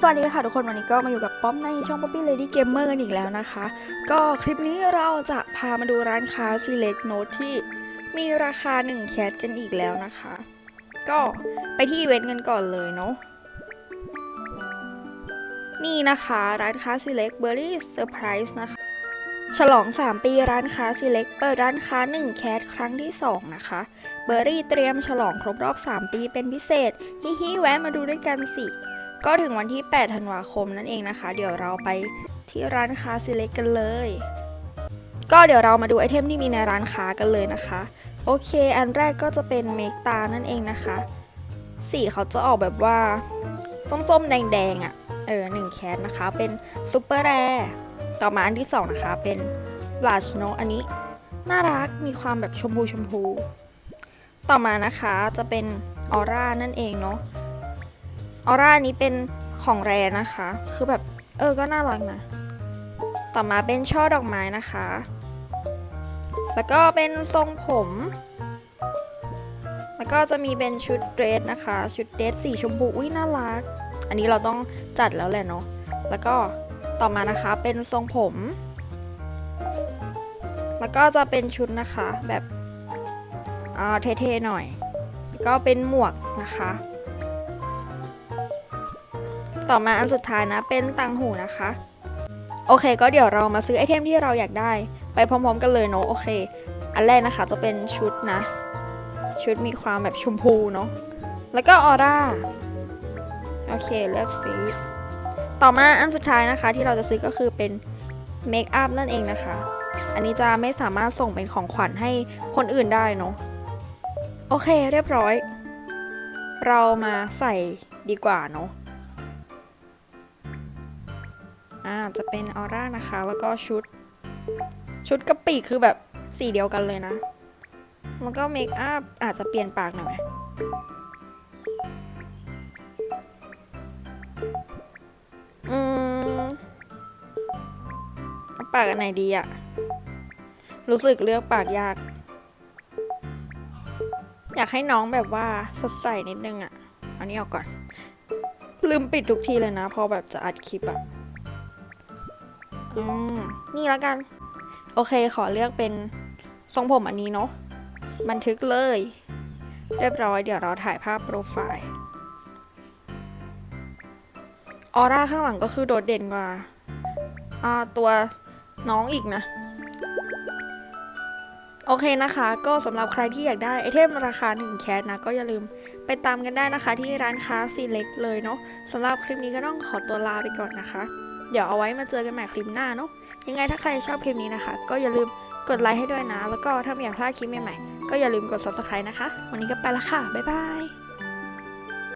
สวัสดีค่ะทุกคนวันนี้ก็มาอยู่กับป๊อปในช่อง Poppy Lady Gamer กันอีกแล้วนะคะ ก็คลิปนี้เราจะพามาดูร้านค้า Select Note ที่มีราคา 1 แคทกันอีกแล้วนะคะ ก็ไปที่อีเวนต์กันก่อนเลยเนาะนี่นะคะร้านค้า Select Berry Surprise นะคะ ฉลอง 3 ปีร้านค้า Select เปิดร้านค้า 1 แคทครั้งที่ 2 นะคะเบอร์รี่เตรียมฉลองครบรอบ 3 ปีเป็นพิเศษฮิฮิแวะมาดูด้วยกันสิ ก็ถึงวันที่ 8 ธันวาคมนั่นเองนะคะ เดี๋ยวเราไปที่ร้านค้า Select กันเลย ก็เดี๋ยวเรามาดูไอเทมที่มีในร้านค้ากันเลยนะคะ โอเค อันแรกก็จะเป็นเมกตานั่นเองนะคะ สีเขาจะออกแบบว่า ส้มๆ แดงๆอะ่ะ เออหนึ่งแคสนะคะ เป็นซูเปอร์แรต่อมาอันที่ 2 นะคะ เป็นบลาชโนอันนี้ น่ารักมีความแบบชมพูชมพู ต่อมานะคะจะเป็นออร่านั่นเองเนาะ ออร่านี้เป็นของแรนะคะ คือแบบเออก็น่ารักนะ ต่อมาเป็นช่อดอกไม้นะคะ แล้วก็เป็นทรงผม แล้วก็จะมีเป็นชุดเดรสนะคะ ชุดเดรสสีชมพูอุ้ยน่ารัก อันนี้เราต้องจัดแล้วแหละเนาะ แล้วก็ต่อมานะคะเป็นทรงผม แล้วก็จะเป็นชุดนะคะแบบอ่าเท่ๆหน่อย แล้วก็เป็นหมวกนะคะ ต่อมาอันสุดท้ายนะเป็นตังหูนะคะ โอเค ก็เดี๋ยวเรามาซื้อไอเทมที่เราอยากได้ ไปพร้อมๆกันเลยเนาะโอเค อันแรกนะคะจะเป็นชุดนะ ชุดมีความแบบชมพูเนาะแล้วก็ออร่าโอเคเลือกซื้อ ต่อมาอันสุดท้ายนะคะ ที่เราจะซื้อก็คือเป็นเมคอัพนั่นเองนะคะ อันนี้จะไม่สามารถส่งเป็นของขวัญให้คนอื่นได้เนาะโอเคเรียบร้อย เรามาใส่ดีกว่าเนาะ อ่าจะเป็นออร่านะคะ แล้วก็ชุด ชุดกระปีคือแบบสีเดียวกันเลยนะ แล้วก็เมคอัพอาจจะเปลี่ยนปากหน่อยไหมอืมเอาปากอันไหนดีอะรู้สึกเลือกปากยาก อยากให้น้องแบบว่าสดใสนิดนึงอะอันนี้ออกก่อน ลืมปิดทุกทีเลยนะ พอแบบจะอัดคลิปอะ นี่แล้วกัน โอเคขอเลือกเป็นทรงผมอันนี้เนาะ บันทึกเลย เรียบร้อยเดี๋ยวเราถ่ายภาพโปรไฟล์ ออร่าข้างหลังก็คือโดดเด่นกว่าอ่าตัวน้องอีกนะ โอเคนะคะ ก็สำหรับใครที่อยากได้ไอเทมราคา1แคสนะ ก็อย่าลืมไปตามกันได้นะคะที่ร้านค้าซีเล็กเลยเนาะสำหรับคลิปนี้ก็ต้องขอตัวลาไปก่อนนะคะ เดี๋ยวเอาไว้มาเจอกันใหม่คลิปหน้าเนาะยังไงถ้าใครชอบคลิปนี้นะคะ ก็อย่าลืมกดไลค์ให้ด้วยนะ แล้วก็ถ้าไม่อยากพลาดคลิปใหม่ๆก็อย่าลืมกด subscribe นะคะ วันนี้ก็ไปละค่ะ บ๊ายบาย